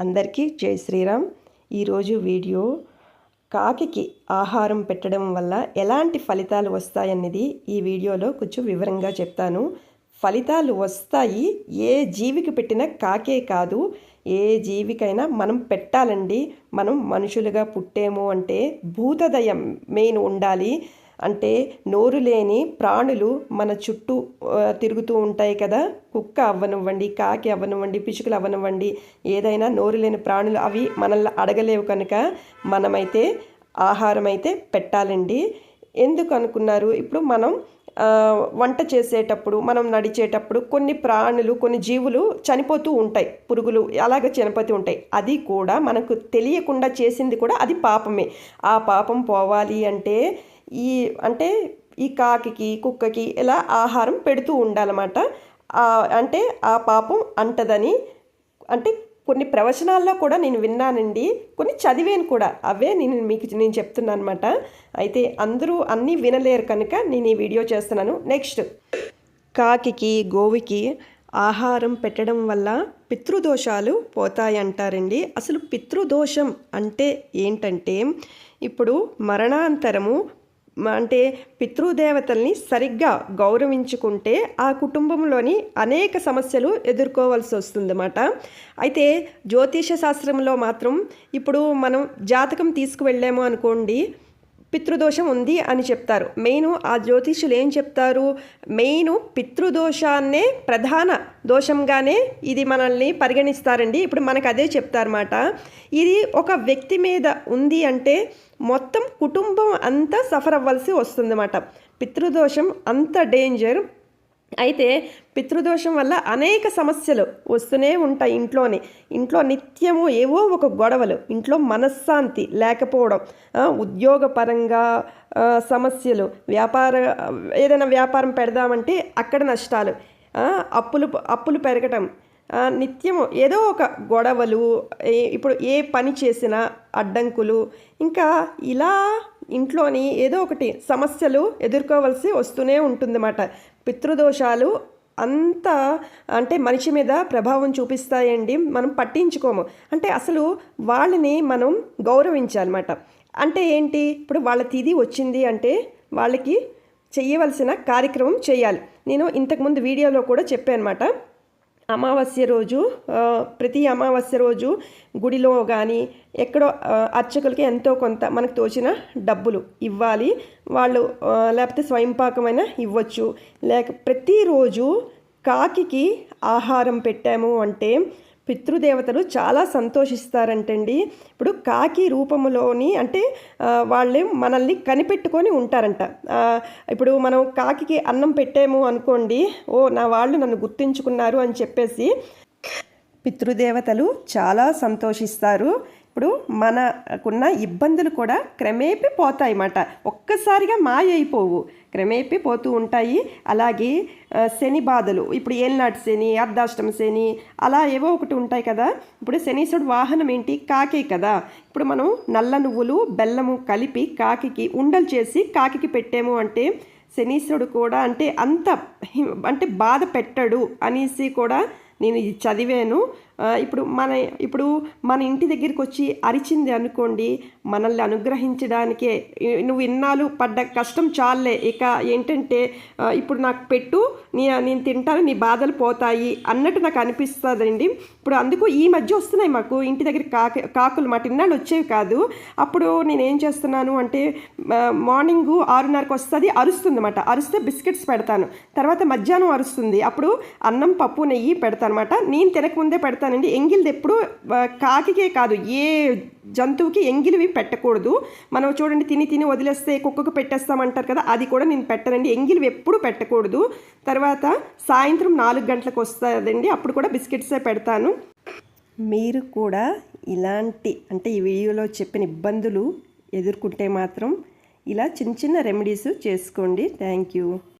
అందరికీ జై శ్రీరామ్. ఈరోజు వీడియో కాకి ఆహారం పెట్టడం వల్ల ఎలాంటి ఫలితాలు వస్తాయన్నది ఈ వీడియోలో కొంచెం వివరంగా చెప్తాను. ఫలితాలు వస్తాయి. ఏ జీవికి పెట్టిన కాకే కాదు. ఏ జీవికైనా మనం పెట్టాలండి. మనం మనుషులుగా పుట్టేము అంటే భూతదయం మెయిన్ ఉండాలి. అంటే నోరు లేని ప్రాణులు మన చుట్టూ తిరుగుతూ ఉంటాయి కదా. కుక్క అవ్వనివ్వండి కాకి అవ్వనివ్వండి పిచుకలు అవ్వనివ్వండి ఏదైనా నోరు లేని ప్రాణులు అవి మనల్ని అడగలేవు కనుక మనమైతే ఆహారం అయితే పెట్టాలండి. ఎందుకు అనుకున్నారు? ఇప్పుడు మనం వంట చేసేటప్పుడు మనం నడిచేటప్పుడు కొన్ని ప్రాణులు కొన్ని జీవులు చనిపోతూ ఉంటాయి పురుగులు అలాగ చనిపోతూ ఉంటాయి. అది కూడా మనకు తెలియకుండా చేసింది కూడా అది పాపమే. ఆ పాపం పోవాలి అంటే ఈ అంటే ఈ కాకి కుక్కకి ఇలా ఆహారం పెడుతూ ఉండాలన్నమాట. అంటే ఆ పాపం అంటదని అంటే కొన్ని ప్రవచనాల్లో కూడా నేను విన్నానండి. కొన్ని చదివాను కూడా. అవే నేను మీకు నేను చెప్తున్నాను అనమాట అయితే అందరూ అన్నీ వినలేరు కనుక నేను ఈ వీడియో చేస్తున్నాను. నెక్స్ట్. కాకి గోవికి ఆహారం పెట్టడం వల్ల పితృదోషాలు పోతాయి అంటారండి అసలు పితృదోషం అంటే ఏంటంటే ఇప్పుడు మరణాంతరము అంటే పితృదేవతల్ని సరిగ్గా గౌరవించుకుంటే ఆ కుటుంబంలోని అనేక సమస్యలు ఎదుర్కోవాల్సి వస్తుందన్నమాట. అయితే జ్యోతిష శాస్త్రంలో మాత్రం ఇప్పుడు మనం జాతకం తీసుకువెళ్ళాము అనుకోండి పితృదోషం ఉంది అని చెప్తారు. మెయిన్ ఆ జ్యోతిష్యులు ఏం చెప్తారు? మెయిన్ పితృదోషాన్నే ప్రధాన దోషంగానే ఇది మనల్ని పరిగణిస్తారండి. ఇప్పుడు మనకు అదే చెప్తారన్నమాట. ఇది ఒక వ్యక్తి మీద ఉంది అంటే మొత్తం కుటుంబం అంతా సఫర్ అవ్వాల్సి వస్తుందన్నమాట. పితృదోషం అంత డేంజర్. అయితే పితృదోషం వల్ల అనేక సమస్యలు వస్తూనే ఉంటాయి ఇంట్లోనే. ఇంట్లో నిత్యము ఏవో ఒక గొడవలు ఇంట్లో మనశ్శాంతి లేకపోవడం ఉద్యోగపరంగా సమస్యలు వ్యాపార ఏదైనా వ్యాపారం పెడదామంటే అక్కడ నష్టాలు అప్పులు అప్పులు పెరగటం నిత్యము ఏదో ఒక గొడవలు ఏ- ఇప్పుడు ఏ పని చేసినా అడ్డంకులు ఇంకా ఇలా ఇంట్లోని ఏదో ఒకటి సమస్యలు ఎదుర్కోవాల్సి వస్తూనే ఉంటుందన్నమాట. పితృదోషాలు అంత అంటే మనిషి మీద ప్రభావం చూపిస్తాయండి. మనం పట్టించుకోము. అంటే అసలు వాళ్ళని మనం గౌరవించాలన్నమాట. అంటే ఏంటి? ఇప్పుడు వాళ్ళ తిది వచ్చింది అంటే వాళ్ళకి చేయవలసిన కార్యక్రమం చేయాలి. నేను ఇంతకుముందు వీడియోలో కూడా చెప్పాను అనమాట అమావాస్య రోజు ప్రతి అమావాస్య రోజు గుడిలో కానీ ఎక్కడో అర్చకులకి ఎంతో కొంత మనకు తోచిన డబ్బులు ఇవ్వాలి. వాళ్ళు లేకపోతే స్వయంపాకమైన ఇవ్వచ్చు. లేక ప్రతిరోజు కాకికి ఆహారం పెట్టాము అంటే పితృదేవతలు చాలా సంతోషిస్తారంటండి. ఇప్పుడు కాకి రూపములోని అంటే ఆ, వాళ్ళు మనల్ని కనిపెట్టుకొని ఉంటారంట. ఇప్పుడు మనం కాకికి అన్నం పెట్టాము అనుకోండి ఓ నా వాళ్ళు నన్ను గుర్తించుకున్నారు అని చెప్పేసి పితృదేవతలు చాలా సంతోషిస్తారు. ఇప్పుడు మనకున్న ఇబ్బందులు కూడా క్రమేపీ పోతాయి అన్నమాట ఒక్కసారిగా మాయ అయిపోవు క్రమేపీ పోతూ ఉంటాయి. అలాగే శని బాధలు. ఇప్పుడు ఏలినాటి శని అర్ధాష్టమ శని అలా ఏవో ఒకటి ఉంటాయి కదా. ఇప్పుడు శనీశ్వరుడు వాహనం ఏంటి? కాకే కదా. ఇప్పుడు మనం నల్ల నువ్వులు బెల్లము కలిపి కాకికి ఉండలు చేసి కాకికి పెట్టాము అంటే శనీశ్వరుడు కూడా అంటే అంత హి- అంటే బాధ పెట్టడు అనేసి కూడా నేను ఇది చదివాను. ఇప్పుడు మన ఇప్పుడు మన ఇంటి దగ్గరికి వచ్చి అరిచింది అనుకోండి మనల్ని అనుగ్రహించడానికే నువ్వు ఇన్నాళ్ళు పడ్డ కష్టం చాలే ఇక ఏంటంటే ఇప్పుడు నాకు పెట్టు నీ నేను తింటాను నీ బాధలు పోతాయి అన్నట్టు నాకు అనిపిస్తుందండి. ఇప్పుడు అందుకు ఈ మధ్య వస్తున్నాయి మాకు ఇంటి దగ్గర కాకి కాకులు మాట ఇన్నాళ్ళు వచ్చేవి కాదు. అప్పుడు నేను ఏం చేస్తున్నాను అంటే మార్నింగ్ ఆరున్నరకు వస్తుంది అరుస్తుంది అనమాట అరిస్తే బిస్కెట్స్ పెడతాను. తర్వాత మధ్యాహ్నం అరుస్తుంది. అప్పుడు అన్నం పప్పు నెయ్యి పెడతాను అనమాట నేను తినకముందే చెప్తానండి ఎంగిలిది ఎప్పుడు కాకికే కాదు ఏ జంతువుకి ఎంగిలివి పెట్టకూడదు. మనం చూడండి తిని తిని వదిలేస్తే కుక్కకు పెట్టేస్తామంటారు కదా అది కూడా నేను పెట్టనండి. ఎంగిలివి ఎప్పుడు పెట్టకూడదు. తర్వాత సాయంత్రం నాలుగు గంటలకు వస్తుందండి. అప్పుడు కూడా బిస్కెట్సే పెడతాను. మీరు కూడా ఇలాంటి అంటే ఈ వీడియోలో చెప్పిన ఇబ్బందులు ఎదుర్కొంటే మాత్రం ఇలా చిన్న చిన్న రెమెడీస్ చేసుకోండి. Thank you.